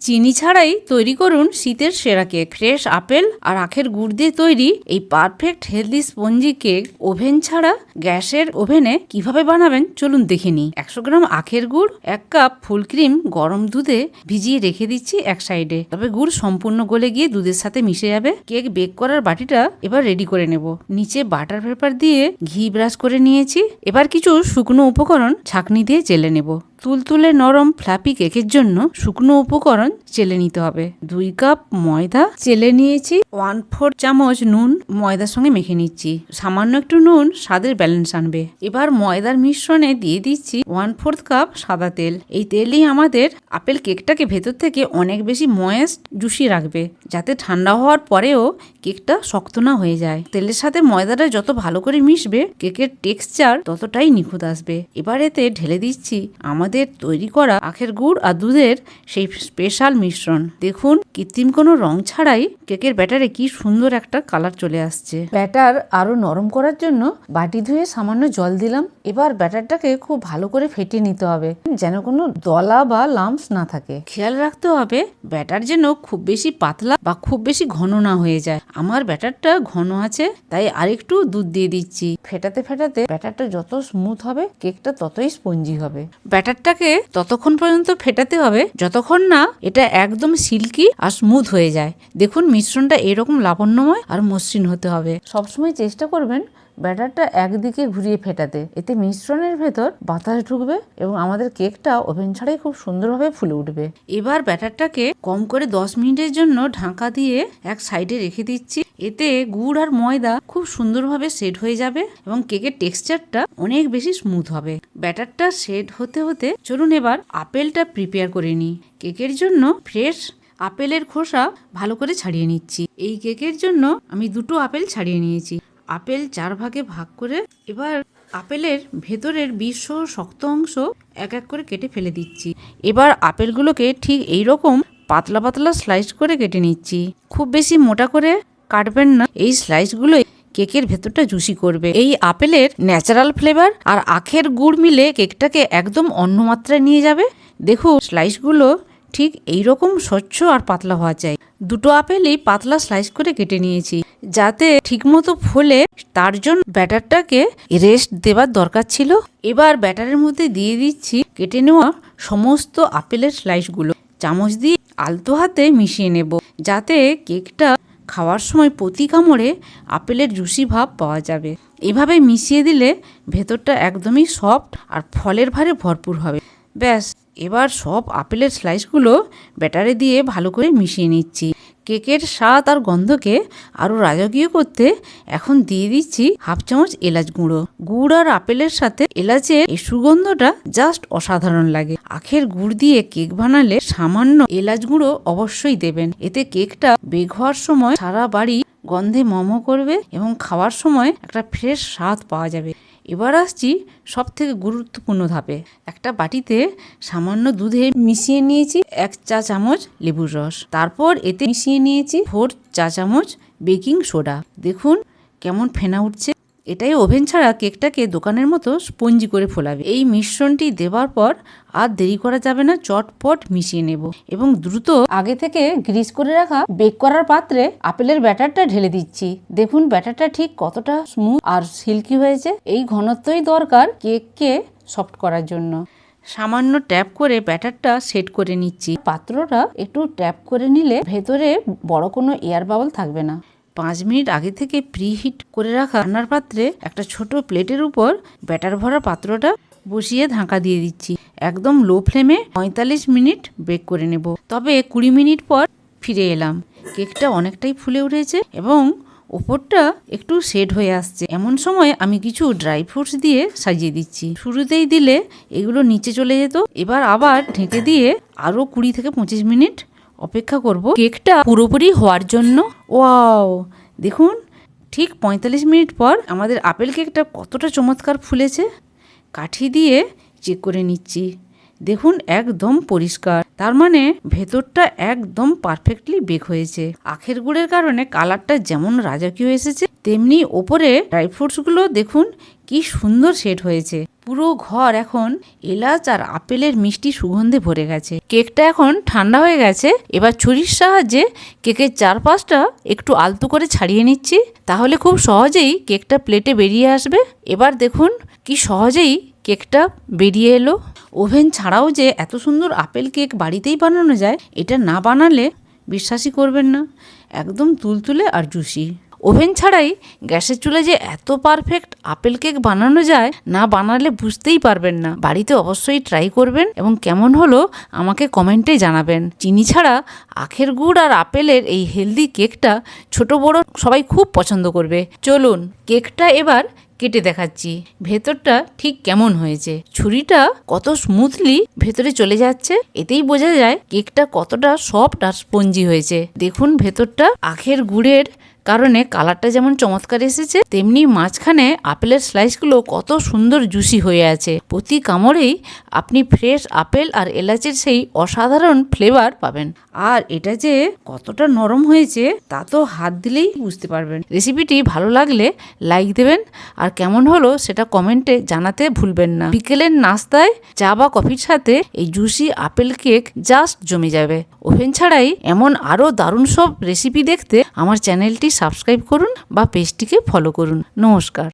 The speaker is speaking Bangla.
চিনি ছাড়াই তৈরি করুন শীতের সেরা কেক। ফ্রেশ আপেল আর আখের গুড় দিয়ে তৈরি এই perfect healthy spongy cake oven ছাড়া গ্যাসের ওভেনে কীভাবে বানাবেন চলুন দেখে নিই। একশো গ্রাম আখের গুড়, এক কাপ ফুল ক্রিম গরম দুধে ভিজিয়ে রেখে দিচ্ছি এক সাইডে। তবে গুড় সম্পূর্ণ গলে গিয়ে দুধের সাথে মিশে যাবে। কেক বেক করার বাটিটা এবার রেডি করে নেব। নিচে বাটার পেপার দিয়ে ঘি ব্রাশ করে নিয়েছি। এবার কিছু শুকনো উপকরণ ছাকনি দিয়ে চেলে নেব। তুলতুলে নরম ফ্লাপি কেকের জন্য শুকনো উপকরণ চেলে নিতে হবে। দুই কাপ ময়দা চেলে নিয়েছি, ওয়ান ফোর চামচ নুন ময়দার সঙ্গে মেখে নিচ্ছি। সামান্য একটু নুন, স্বাদের ব্যালেন্স আনবে। এবার ময়দার মিশ্রণে দিয়ে দিচ্ছি ওয়ান ফোর্থ কাপ সাদা তেল। এই তেলই আমাদের আপেল কেকটাকে ভেতর থেকে অনেক বেশি ময়েস্ট, জুসি রাখবে, যাতে ঠান্ডা হওয়ার পরেও কেকটা শক্ত না হয়ে যায়। তেলের সাথে ময়দাটা যত ভালো করে মিশবে, কেকের টেক্সচার ততটাই নিখুঁত আসবে। এবার এতে ঢেলে দিচ্ছি আমাদের তৈরি করা আখের গুড় আর দুধের সেই স্পেশাল মিশ্রণ। দেখুন, কৃত্রিম কোনো রং ছাড়াই কেকের ব্যাটারে কি সুন্দর একটা কালার চলে আসছে। ব্যাটার আরও নরম করার জন্য বাটি ধুয়ে সামান্য জল দিলাম। এবার ব্যাটারটাকে খুব ভালো করে ফেটিয়ে নিতে হবে, যেন কোনো দলা বা লাম্পস না থাকে। খেয়াল রাখতে হবে ব্যাটার যেন খুব বেশি পাতলা বা খুব বেশি ঘন না হয়ে যায়। আমার ব্যাটারটা ঘন আছে, তাই আরেকটু দুধ দিয়ে দিচ্ছি। ফেটাতে ফেটাতে ব্যাটারটা যত স্মুথ হবে, কেকটা ততই স্পঞ্জি হবে। ব্যাটারটাকে ততক্ষণ পর্যন্ত ফেটাতে হবে, যতক্ষণ না এটা একদম সিল্কি আর স্মুথ হয়ে যায়। দেখুন, মিশ্রণটা এরকম লাবণ্যময় আর মসৃণ হতে হবে। সবসময় চেষ্টা করবেন ব্যাটারটা একদিকে ঘুরিয়ে ফেটাতে, এতে মিশ্রণের ভেতর বাতাস ঢুকবে এবং আমাদের কেকটা ওভেন ছাড়াই খুব সুন্দরভাবে ফুলে উঠবে। এবার ব্যাটারটাকে কম করে দশ মিনিটের জন্য ঢাকা দিয়ে এক সাইডে রেখে দিচ্ছি। এতে গুড় আর ময়দা খুব সুন্দরভাবে সেট হয়ে যাবে এবং কেকের টেক্সচারটা অনেক বেশি স্মুথ হবে। ব্যাটারটা সেট হতে হতে চলুন এবার আপেলটা প্রিপেয়ার করে নিই। কেকের জন্য ফ্রেশ আপেলের খোসা ভালো করে ছাড়িয়ে নিচ্ছি। এই কেকের জন্য আমি দুটো আপেল ছাড়িয়ে নিয়েছি। আপেল চার ভাগে ভাগ করে এবার আপেলের ভেতরের বিষ শক্ত অংশ এক এক করে কেটে ফেলে দিচ্ছি। এবার আপেলগুলোকে ঠিক এই রকম পাতলা পাতলা স্লাইস করে কেটে নিচ্ছি। খুব বেশি মোটা করে কাটবেন না। এই স্লাইসগুলো কেকের ভেতরটা জুসি করবে। এই আপেলের ন্যাচারাল ফ্লেভার আর আখের গুড় মিলে কেকটাকে একদম অন্য মাত্রায় নিয়ে যাবে। দেখুন স্লাইসগুলো ঠিক এই রকম স্বচ্ছ আর পাতলা হওয়া চাই। দুটো আপেলই পাতলা স্লাইস করে কেটে নিয়েছি। যাতে ঠিকমতো ফোলে তার জন্য ব্যাটারটাকে রেস্ট দেবার দরকার ছিল। এবার ব্যাটারের মধ্যে দিয়ে দিচ্ছি কেটে নেওয়া সমস্ত আপেলের স্লাইসগুলো চামচ দিয়ে আলতো হাতে মিশিয়ে নেব। যাতে কেকটা খাওয়ার সময় প্রতি কামড়ে আপেলের জুসি ভাব পাওয়া যাবে। এভাবে মিশিয়ে দিলে ভেতরটা একদমই সফট আর ফলের ভারে ভরপুর হবে। ব্যাস এবার সব আপেলের স্লাইসগুলো ব্যাটারে দিয়ে ভালো করে মিশিয়ে নিচ্ছি। কেকের স্বাদ আর গন্ধকে আরও রাজকীয় করতে এখন দিয়ে দিচ্ছি হাফ চামচ এলাচ গুঁড়ো। গুড় আর আপেলের সাথে এলাচের এই সুগন্ধটা জাস্ট অসাধারণ লাগে। আখের গুড় দিয়ে কেক বানালে সামান্য এলাচ গুঁড়ো অবশ্যই দেবেন। এতে কেকটা বেগ হওয়ার সময় সারা বাড়ি গন্ধে মম করবে এবং খাওয়ার সময় একটা ফ্রেশ স্বাদ পাওয়া যাবে। এবার আসছি সব থেকে গুরুত্বপূর্ণ ধাপে। একটা বাটিতে সামান্য দুধে মিশিয়ে নিয়েছি এক চা চামচ লেবুর রস। তারপর এতে মিশিয়ে নিয়েছি ফোর চা চামচ বেকিং সোডা। দেখুন কেমন ফেনা উঠছে। এটাই ওভেন ছাড়া কেকটাকে দোকানের মতো স্পঞ্জি করে ফোলাবে। এই মিশ্রণটি দেওয়ার পর আর দেরি করা যাবে না, চটপট মিশিয়ে নেব এবং দ্রুত আগে থেকে গ্রিস করে রাখা বেক করার পাত্রে আপেলের ব্যাটারটা ঢেলে দিচ্ছি। দেখুন, ব্যাটারটা ঠিক কতটা স্মুথ আর সিল্কি হয়েছে। এই ঘনত্বই দরকার কেককে সফট করার জন্য। সামান্য ট্যাপ করে ব্যাটারটা সেট করে নিচ্ছি। পাত্রটা একটু ট্যাপ করে নিলে ভেতরে বড় কোনো এয়ার বাবল থাকবে না। পাঁচ মিনিট আগে থেকে প্রিহিট করে রাখা রান্নার পাত্রে একটা ছোট প্লেটের উপর ব্যাটার ভরা পাত্রটা বসিয়ে ঢাকা দিয়ে দিচ্ছি। একদম লো ফ্লেমে পঁয়তাল্লিশ মিনিট বেক করে নেব। তবে কুড়ি মিনিট পর ফিরে এলাম। কেকটা অনেকটাই ফুলে উঠেছে এবং ওপরটা একটু সেট হয়ে আসছে। এমন সময় আমি কিছু ড্রাই ফ্রুটস দিয়ে সাজিয়ে দিচ্ছি। শুরুতেই দিলে এগুলো নিচে চলে যেত। এবার আবার ঢেকে দিয়ে আরও কুড়ি থেকে পঁচিশ মিনিট অপেক্ষা করব। কেকটা পুরোপুরি হওয়ার জন্য। ওয়াও, দেখুন, ঠিক পঁয়তাল্লিশ মিনিট পর আমাদের আপেল কেকটা কতটা চমৎকার ফুলেছে। কাঠি দিয়ে চেক করে নিচ্ছি। দেখুন একদম পরিষ্কার। তার মানে ভেতরটা একদম পারফেক্টলি বেক হয়েছে। আখের গুড়ের কারণে কালারটা যেমন রাজকীয় এসেছে, তেমনি ওপরে ড্রাই ফ্রুটসগুলো দেখুন কি সুন্দর সেট হয়েছে। পুরো ঘর এখন এলাচ আর আপেলের মিষ্টি সুগন্ধে ভরে গেছে। কেকটা এখন ঠান্ডা হয়ে গেছে, এবার ছুরির সাহায্যে কেকের চারপাশটা একটু আলতো করে ছাড়িয়ে নিচ্ছি, তাহলে খুব সহজেই কেকটা প্লেটে বেরিয়ে আসবে। এবার দেখুন কি সহজেই কেকটা বেরিয়ে এলো। ওভেন ছাড়াও যে এত সুন্দর আপেল কেক বাড়িতেই বানানো যায়, এটা না বানালে বিশ্বাসই করবেন না। একদম তুলতুলে আর জুসি। ওভেন ছাড়াই গ্যাসের চুলে যে এত পারফেক্ট আপেল কেক বানানো যায়, না বানালে বুঝতেই পারবেন না। বাড়িতে অবশ্যই ট্রাই করবেন এবং কেমন হলো আমাকে কমেন্টে জানাবেন। চিনি ছাড়া আখের গুড় আর আপেলের এই হেলদি কেকটা ছোট বড় সবাই খুব পছন্দ করবে। চলুন, কেকটা এবার কেটে দেখাচ্ছি। ভেতরটা ঠিক কেমন হয়েছে? ছুরিটা কত স্মুথলি ভেতরে চলে যাচ্ছে, এতেই বোঝা যায় কেকটা কতটা সফট আর স্পঞ্জি হয়েছে। দেখুন ভেতরটা, আখের গুড়ের কারণে কালারটা যেমন চমৎকার এসেছে, তেমনি মাঝখানে আপেলের স্লাইসগুলো কত সুন্দর জুসি হয়ে আছে। প্রতি কামড়েই আপনি ফ্রেশ আপেল আর এলাচের সেই অসাধারণ ফ্লেভার পাবেন। আর এটা যে কতটা নরম হয়েছে, তা তো হাত দিলেই বুঝতে পারবেন। রেসিপিটি ভালো লাগলে লাইক দেবেন, আর কেমন হলো সেটা কমেন্টে জানাতে ভুলবেন না। বিকেলের নাস্তায় চা বা কফির সাথে এই জুসি আপেল কেক জাস্ট জমে যাবে। ওভেন ছাড়াই এমন আরও দারুণ সব রেসিপি দেখতে আমার চ্যানেলটি সাবস্ক্রাইব করুন বা পেজটিকে ফলো করুন। নমস্কার।